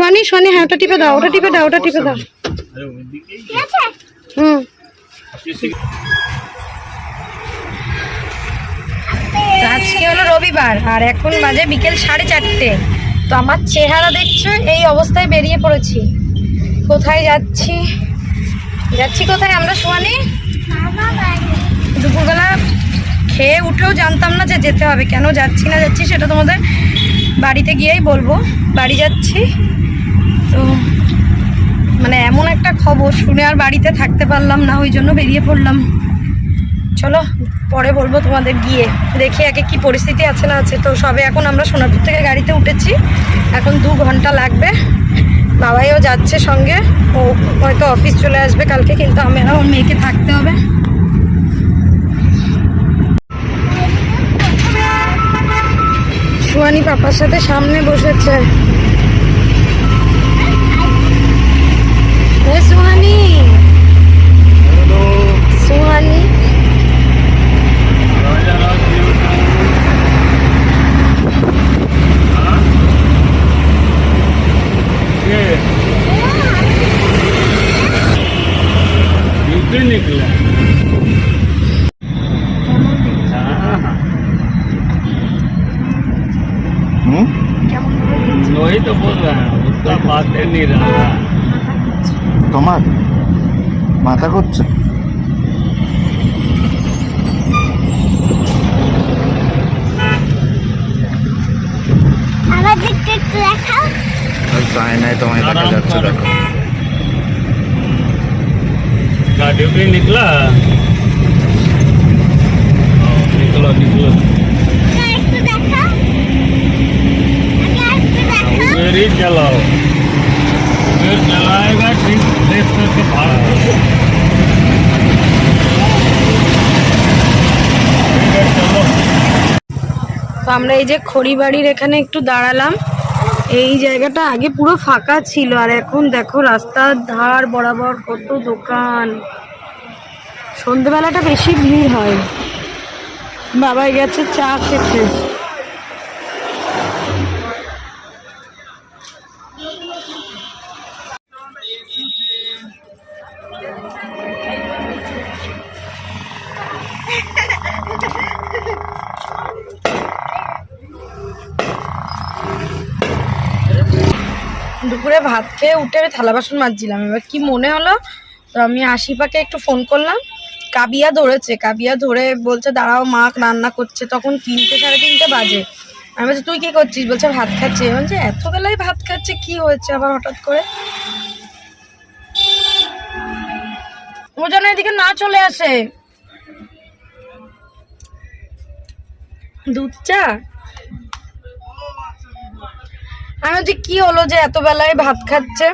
শোনি শোনি হ্যাঁ ওটা টিপে দাও, ওটা টিপে দাও, ওটা টিপে দাও। হুম। আজকে হলো রবিবার, আর এখন বাজে বিকেল সাড়ে চারটে। তো আমার চেহারা দেখছ, এই অবস্থায় বেরিয়ে পড়েছি। কোথায় যাচ্ছি? যাচ্ছি কোথায় আমরা শোয়ানি দুপুরবেলা খেয়ে উঠেও জানতাম না যে যেতে হবে। কেন যাচ্ছি না যাচ্ছি সেটা তোমাদের বাড়িতে গিয়েই বলব। বাড়ি যাচ্ছি। তো মানে এমন একটা খবর, শুনে আর বাড়িতে থাকতে পারলাম না, ওই জন্য বেরিয়ে পড়লাম। চলো, পরে বলব তোমাদের গিয়ে। দেখি আগে কি পরিস্থিতি আছে না আছে। তো সবে এখন আমরা সোনারপুর থেকে গাড়িতে উঠেছি। এখন দু ঘণ্টা লাগবে। বাবাইও যাচ্ছে সঙ্গে। ও হয়তো অফিস চলে আসবে কালকে, কিন্তু আমি আমার মেয়েকে থাকতে হবে। সুয়ানি পাপার সাথে সামনে বসেছে। ये सुहानी। हेलो। सुहानी। हाँ? निकला। हाँ। वही तो बोल रहा है उसका बातें नहीं रहा। তোমার মাথা করছে আমার দিকটা একটু দেখাও চাই নাই তোমায় দেখা आराम যাচ্ছে करो। দেখো का ड्यूटी निकला हाँ, निकलो निकलो আগে একটু দেখাও আগে একটু দেখাও उधर ही चलाओ তো আমরা এই যে খড়িবাড়ির এখানে একটু দাঁড়ালাম। এই জায়গাটা আগে পুরো ফাঁকা ছিল, আর এখন দেখো রাস্তার ধার বরাবর কত দোকান। সন্ধেবেলাটা বেশি ভিড় হয়। বাবাই গেছে চা খেতে। ভাত খেয়ে উঠে আমি থালা বাসন মাজছিলাম। এবার কি মনে হলো? তো আমি আশিপাকে একটু ফোন করলাম। কাবিয়া ধরেছে, কাবিয়া ধরে বলছে, দাঁড়াও, মা রান্না করছে। তখন তিনটে সাড়ে তিনটে বাজে। আমি বলছি, তুই কি করছিস? বলছে, ভাত খাচ্ছে। বলছে এত বেলায় ভাত খাচ্ছে, কি হয়েছে আবার হঠাৎ করে? ও যেন এদিকে না চলে আসে। দুধ চা? আমি বলছি কি হলো যে এত বেলায় ভাত খাচ্ছে?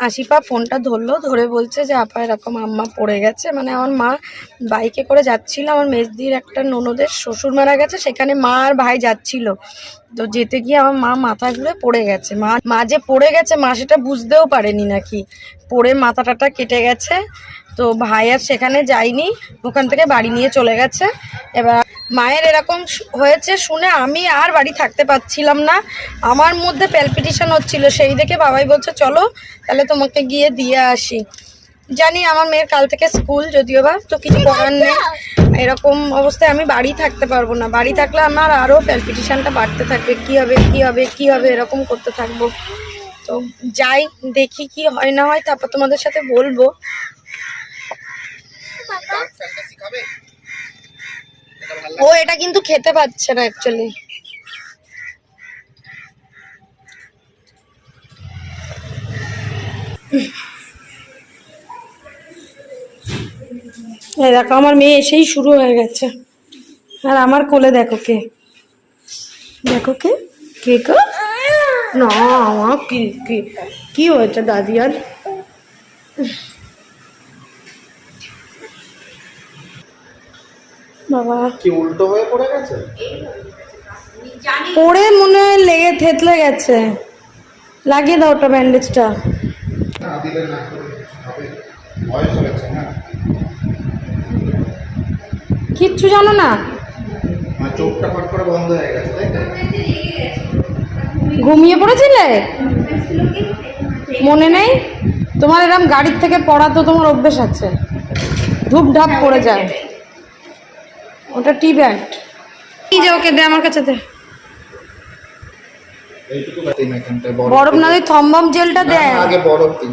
আশিপা ফোনটা ধরলো, ধরে বলছে যে, আপা, এরকম আম্মা পড়ে গেছে। মানে আমার মা বাইকে করে যাচ্ছিল, আমার মেজদির একটা ননদের শ্বশুর মারা গেছে, সেখানে মা আর ভাই যাচ্ছিল। তো যেতে গিয়ে আমার মা মাথা ঘুরে পড়ে গেছে। মা মা যে পড়ে গেছে, মা সেটা বুঝতেও পারেনি নাকি। পড়ে মাথা টাটা কেটে গেছে তো ভাই আর সেখানে যায়নি ওখান থেকে বাড়ি নিয়ে চলে গেছে। এবার মায়ের এরকম হয়েছে শুনে আমি আর বাড়ি থাকতে পারছিলাম না। আমার মধ্যে প্যালপিটেশন হচ্ছিল সেই দেখে বাবাই বলছে চলো তাহলে তোমাকে গিয়ে দিয়ে আসি। জানি আমার মেয়ের কাল থেকে স্কুল যদিও বা তো কিছু করার নেই। এরকম অবস্থায় আমি বাড়ি থাকতে পারব না। বাড়ি থাকলে আমার আরও প্যালপিটেশনটা বাড়তে থাকবে কি হবে কি হবে কি হবে এরকম করতে থাকব। তো যাই দেখি কি হয় না হয় তারপর তোমাদের সাথে বলব। ও এটা কিন্তু খেতে পাচ্ছে না অ্যাকচুয়ালি দেখো, আমার মেয়ে এসেই শুরু হয়ে গেছে। আর আমার কোলে দেখো কে। দেখো কে? কে গো? না আমার কি কি কি হয়েছে দাদি আর? বাবা। কি উল্টো হয়ে পড়ে গেছে? পড়ে মনে হয় লেগে থেতলে গেছে। লাগিয়ে দাও ওটা ব্যান্ডেজটা কিচ্ছু জানো না? চোখটা ফট করে বন্ধ হয়ে গেছে ঘুমিয়ে পড়েছিলে? মনে নেই? তোমার এরকম গাড়ির থেকে পড়া তো তোমার অভ্যেস আছে। ধূপ ঢাপ পড়ে যায় ওটা টি ব্যাট কি যে ওকে দে আমার কাছে দে। বরফ না দিয়ে থম্বম জেলটা দেয় আগে বরফ দিন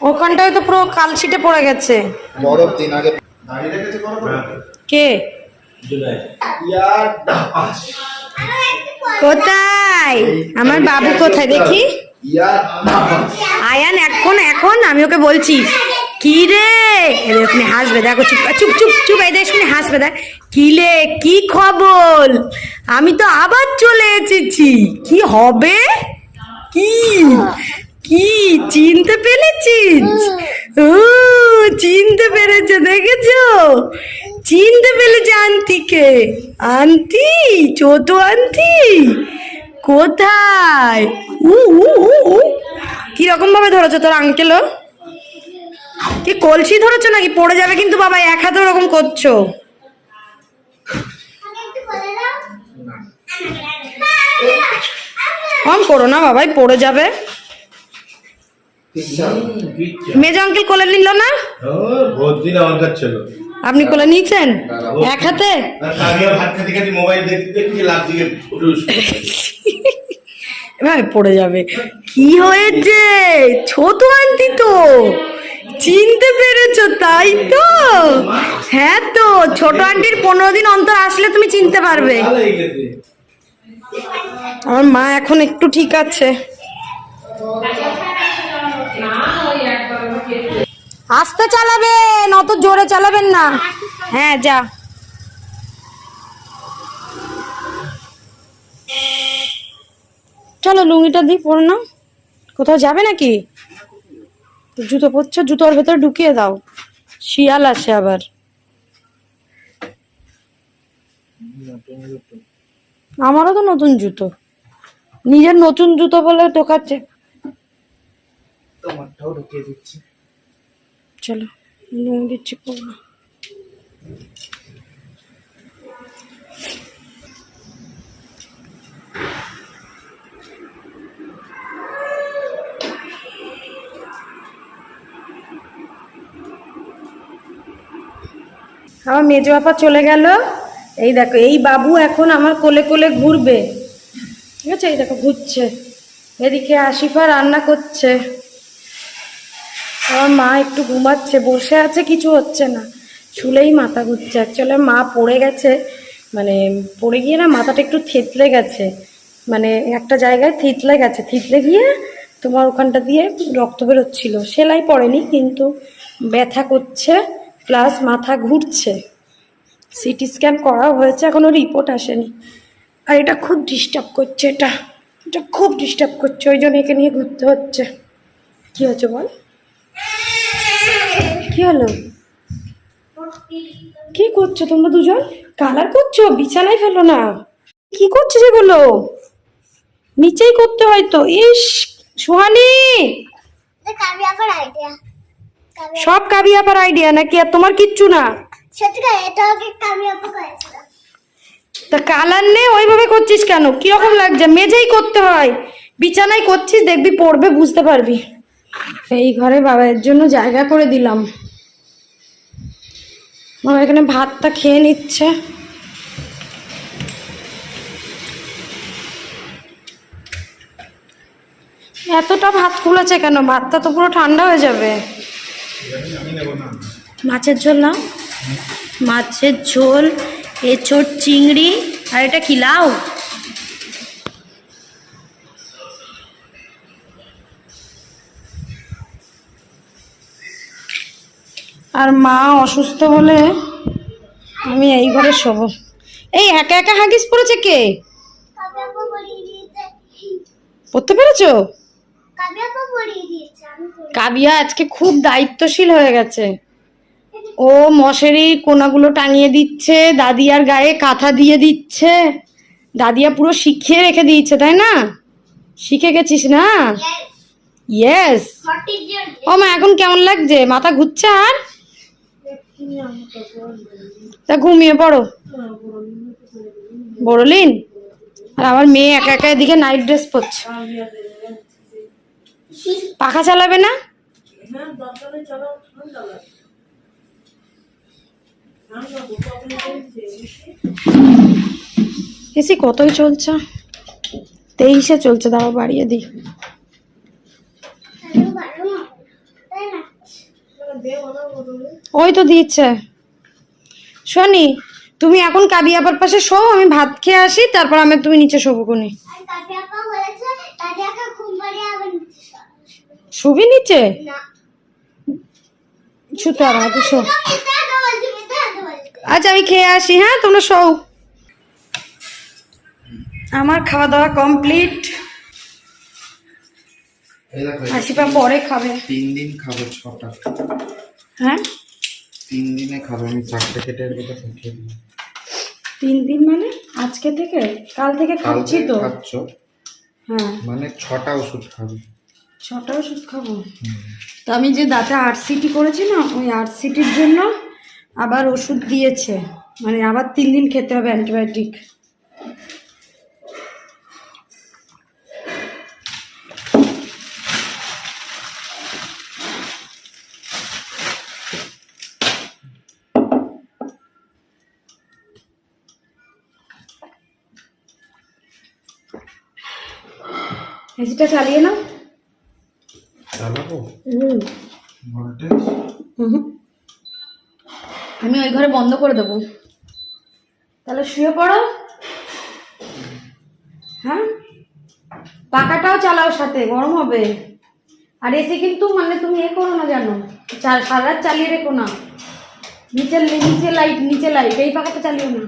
ওখানটায় তো পুরো কালশিটে পড়ে গেছে। বরফ দিন আগে দাঁড়িয়ে রেখেছে বরফ? কে? কোথায়? আমার বাবু কোথায়? দেখি। আয়ান এখন এখন আমি ওকে বলছি। কি রে? এই দেখ, হাসবে দেখো চুপ চুপ চুপ চুপ দেখ শুনে হাসবে দেখ। কি রে কি খবর? আমি তো আবার চলে এসেছি। কি হবে? কি? কি? চিনতে পেরেছিস ও চিনতে পেরেছে দেখেছ? চিনতে পেরেছে আন্টিকে। আন্টি ছোট আন্টি কোথায়? উ উ উ উ। কীরকম ভাবে ধরেছো তোর আঙ্কেলও কি কলসি ধরেছো নাকি? পড়ে যাবে কিন্তু বাবা, এক হাতে ওরকম করছ। কম করো না বাবাই, পড়ে যাবে। মেজ আঙ্কেল কোলে নিল না? আপনি কোলে নিয়েছেন? এক হাতে? এভাবে পড়ে যাবে। কি হয়েছে? ছোট আন্টি তো। চিনতে পেরেছ, তাই তো? হ্যাঁ তো, ছোট আন্টির পনেরো দিন অন্তর আসলে তুমি চিনতে পারবে। আমার মা এখন একটু ঠিক আছে। আস্তে চালাবেন, অত জোরে চালাবেন না। হ্যাঁ যা। চলো লুঙ্গিটা দিই পরে না কোথাও যাবে নাকি? জুতো পরছো জুতোর ভেতর ঢুকিয়ে দাও। শিয়াল আসে আবার। আমারও তো নতুন জুতো। নিজের নতুন জুতো বলে ঢোকাচ্ছে। তোমারটাও ঢুকিয়ে দিচ্ছি। চলো দিচ্ছি আমার মেজো আপা চলে গেল। এই দেখো, এই বাবু এখন আমার কোলে কোলে ঘুরবে। ঠিক আছে? এই দেখো, ঘুরছে। এদিকে আশিফা রান্না করছে। আমার মা একটু ঘুমাচ্ছে, বসে আছে, কিছু হচ্ছে না। শুলেই মাথা ঘুরছে। অ্যাকচুয়ালি মা পড়ে গেছে। মানে পড়ে গিয়ে না মাথাটা একটু থেতলে গেছে। মানে একটা জায়গায় থিতলে গেছে। থিতলে গিয়ে তোমার ওখানটা দিয়ে রক্ত বেরোচ্ছিল। সেলাই পড়েনি, কিন্তু ব্যথা করছে। প্লাস মাথা ঘুরছে, সিটি স্ক্যান করা হয়েছে এখনও রিপোর্ট আসেনি। আর এটা খুব ডিস্টার্ব করছে এটা। এটা খুব ডিস্টার্ব করছে, ওই জন্য একে নিয়ে ঘুরতে হচ্ছে। কী হচ্ছে বল? কি হলো? কি করছ তোমরা দুজন? কালার করছ? বিছানায় ফেলো না। কি করছ যেগুলো নিচেই করতে হয় তো। ইস, সুহানি কাবি আবার আইডিয়া কাবি সব কাবি আপার আইডিয়া নাকি? আর তোমার কিচ্ছু না? সত্যিকার এটা আগে কাবি আপু করেছিল। তা কালার নে ওইভাবে করছিস কেন? কীরকম লাগছে? মেঝেই করতে হয়। বিছানায় করছিস দেখবি পড়বে বুঝতে পারবি। এই ঘরে বাবার জন্য জায়গা করে দিলাম। বাবা এখানে ভাতটা খেয়ে নিচ্ছে। এতটা ভাত খুলেছে কেন? ভাতটা তো পুরো ঠান্ডা হয়ে যাবে। মাছের ঝোল না মাছের ঝোল, এঁচোড়, চিংড়ি, আর এটা কি, লাউ? আর মা অসুস্থ হলে আমি এই ঘরে শোবো। এই একা একা হাগিস পড়েছে কে? পড়তে পেরেছ? কাবিয়া আজকে খুব দায়িত্বশীল হয়ে গেছে। ও মশারি কোনাগুলো টাঙিয়ে দিচ্ছে দাদিয়ার গায়ে কাঁথা দিয়ে দিচ্ছে। দাদিয়া পুরো শিখিয়ে রেখে দিয়েছে তাই না? শিখে গেছিস না? ইয়েস ও মা এখন কেমন লাগছে? মাথা ঘুরছে আর? তা ঘুমিয়ে পড়ো। বড়লিন। আর আমার মেয়ে একা একা এদিকে নাইট ড্রেস পরছে। পাখা চালাবে না? এসি কতই চলছে? তেইশে চলছে দাঁড়াও বাড়িয়ে দিই। ওই তো দিচ্ছে। শোনি, তুমি এখন কাবি আপার পাশে শো, আমি ভাত খেয়ে আসি, তারপর আমি তুমি নিচে শোবো কোনি আর কাকি আপা বলেছে দাদি একা ঘুম পাড়িয়ে আবার নিচে শোয়া। শুবি নিচে? শুতে আর শো। আচ্ছা আমি খেয়ে আসি হ্যাঁ তোমরা শো আমার খাওয়া দাওয়া কমপ্লিট আশিপা পরে খাবে। তিন দিন খাব ছটা। হ্যাঁ? তিন দিনে খাব আমি চারটে কেটে কথা খেয়ে তিন দিন মানে? আজকে থেকে? কাল থেকে খাচ্ছি তো। খাচ্ছ? হ্যাঁ। মানে ছটা ওষুধ খাবে। ছটা ওষুধ খাব। তো আমি যে দাঁতে আট সিটি করেছি না ওই আট সিটির জন্য আবার ওষুধ দিয়েছে। মানে আবার তিন দিন খেতে হবে অ্যান্টিবায়োটিক এসিটা চালিয়ে নাও। চালাবো? ভোল্টেজ আমি ওই ঘরে বন্ধ করে দেবো। তাহলে শুয়ে পড়ো। হ্যাঁ? পাখাটাও চালাও সাথে গরম হবে। আর এসে কিন্তু মানে তুমি এ করো না জানো সারা রাত চালিয়ে রেখো না। নিচে নিচে লাইট নিচে লাইট এই পাখাটা চালিও না।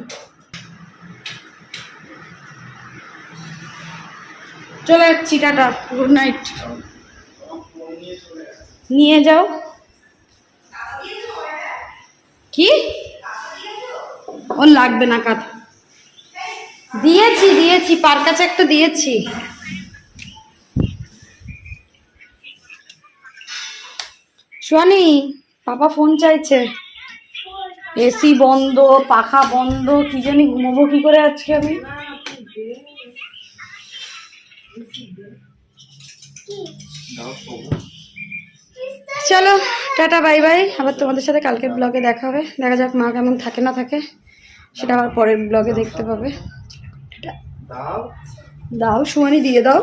চলে যাচ্ছি টাটা গুড নাইট নিয়ে যাও। কি? ওর লাগবে না কাঁথা দিয়েছি দিয়েছি, পার কাছে একটা দিয়েছি। সোয়ানি পাপা ফোন চাইছে। এসি বন্ধ, পাখা বন্ধ, কি জানি ঘুমাবো কি করে আজকে আমি? চলো টাটা বাই বাই। আবার তোমাদের সাথে কালকের ব্লগে দেখা হবে। দেখা যাক মা কেমন থাকে না থাকে। সেটা আবার পরের ব্লগে দেখতে পাবে। দাও। দাও সুমানি দিয়ে দাও।